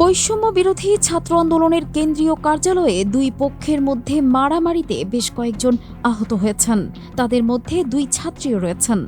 বৈষম্য বিরোধী ছাত্র আন্দোলনের কেন্দ্রীয় কার্যালয়ে দুই পক্ষের মধ্যে মারামারিতে বেশ কয়েকজন আহত হয়েছেন। তাদের মধ্যে দুই ছাত্রীও রয়েছেন।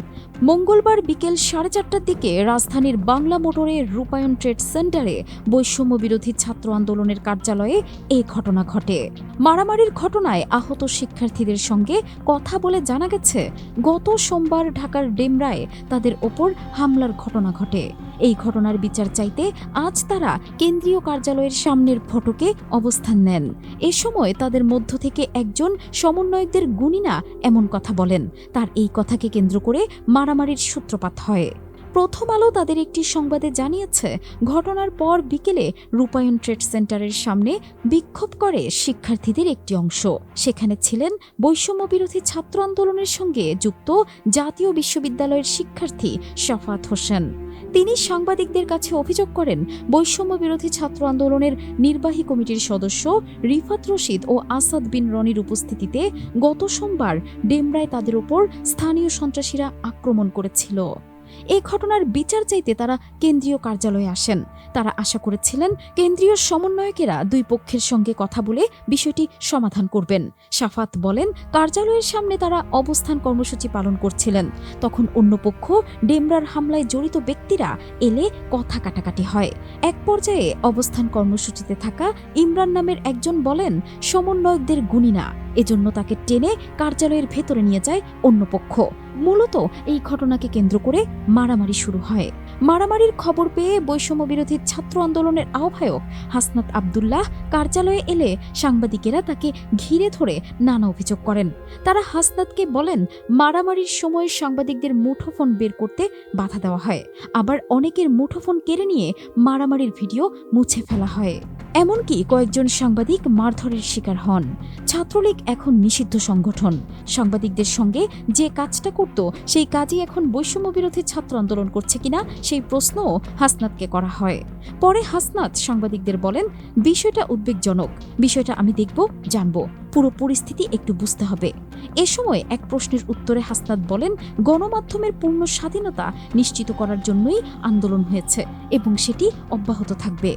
মঙ্গলবার বিকেল সাড়ে চারটার দিকে রাজধানীর বাংলা মোটরের রূপায়ণ ট্রেড সেন্টারে বৈষম্য বিরোধী ছাত্র আন্দোলনের কার্যালয়ে এই ঘটনা ঘটে। মারামারির ঘটনায় আহত শিক্ষার্থীদের সঙ্গে কথা বলে জানা গেছে, গত সোমবার ঢাকার ডেমরায় তাদের ওপর হামলার ঘটনা ঘটে। এই ঘটনার বিচার চাইতে আজ তারা কেন্দ্রীয় কার্যালয়ের সামনের ফটকে অবস্থান নেন। এ সময় তাদের মধ্য থেকে একজন সমন্বয়কদের গুণিনা এমন কথা বলেন। তার এই কথাকে কেন্দ্র করে মারামারির সূত্রপাত হয়। প্রথম আলো তাদের একটি সংবাদে জানিয়েছে, ঘটনার পর বিকেলে রূপায়ণ ট্রেড সেন্টারের সামনে বিক্ষোভ করে শিক্ষার্থীদের একটি অংশ। সেখানে ছিলেন বৈষম্য বিরোধী ছাত্র আন্দোলনের সঙ্গে যুক্ত জাতীয় বিশ্ববিদ্যালয়ের শিক্ষার্থী শাফাত হোসেন। তিনি সাংবাদিকদের কাছে অভিযোগ করেন, বৈষম্য বিরোধী ছাত্র আন্দোলনের নির্বাহী কমিটির সদস্য রিফাত রশিদ ও আসাদ বিন রনির উপস্থিতিতে গত সোমবার ডেমরায় তাদের ওপর স্থানীয় সন্ত্রাসীরা আক্রমণ করেছিল। এই ঘটনার বিচার চাইতে তারা কেন্দ্রীয় কার্যালয়ে আসেন। তারা আশা করেছিলেন কেন্দ্রীয় সমন্বয়কেরা দুই পক্ষের সঙ্গে কথা বলে বিষয়টি সমাধান করবেন। সাফাত বলেন, কার্যালয়ের সামনে তারা অবস্থান কর্মসূচি পালন করছিলেন। তখন অন্য পক্ষ ডেমরার হামলায় জড়িত ব্যক্তিরা এলে কথা কাটাকাটি হয়। এক পর্যায়ে অবস্থান কর্মসূচিতে থাকা ইমরান নামের একজন বলেন, সমন্বয়কদের গুণী না। এজন্য তাকে টেনে কার্যালয়ের ভেতরে নিয়ে যায় অন্য পক্ষ। মূলত এই ঘটনাকে কেন্দ্র করে মারামারি শুরু হয়। মারামারির খবর পেয়ে বৈষম্য বিরোধী ছাত্র আন্দোলনের আহ্বায়ক হাসনাত আবদুল্লাহ কার্যালয়ে এলে সাংবাদিকেরা তাকে ঘিরে ধরে নানা অভিযোগ করেন। তারা হাসনাতকে বলেন, মারামারির সময় সাংবাদিকদের মুঠোফোন বের করতে বাধা দেওয়া হয়। আবার অনেকের মুঠোফোন কেড়ে নিয়ে মারামারির ভিডিও মুছে ফেলা হয়। এমনকি কয়েকজন সাংবাদিক মারধরের শিকার হন। ছাত্রলীগ এখন নিষিদ্ধ সংগঠন। সাংবাদিকদের সঙ্গে যে কাজটা করত, সেই কাজই এখন বৈষম্য বিরোধী ছাত্র আন্দোলন করছে কিনা, সেই প্রশ্নও হাসনাতকে করা হয়। পরে হাসনাত সাংবাদিকদের বলেন, বিষয়টা উদ্বেগজনক। বিষয়টা আমি দেখব, জানব। পুরো পরিস্থিতি একটু বুঝতে হবে। এ সময় এক প্রশ্নের উত্তরে হাসনাত বলেন, গণমাধ্যমের পূর্ণ স্বাধীনতা নিশ্চিত করার জন্যই আন্দোলন হয়েছে এবং সেটি অব্যাহত থাকবে।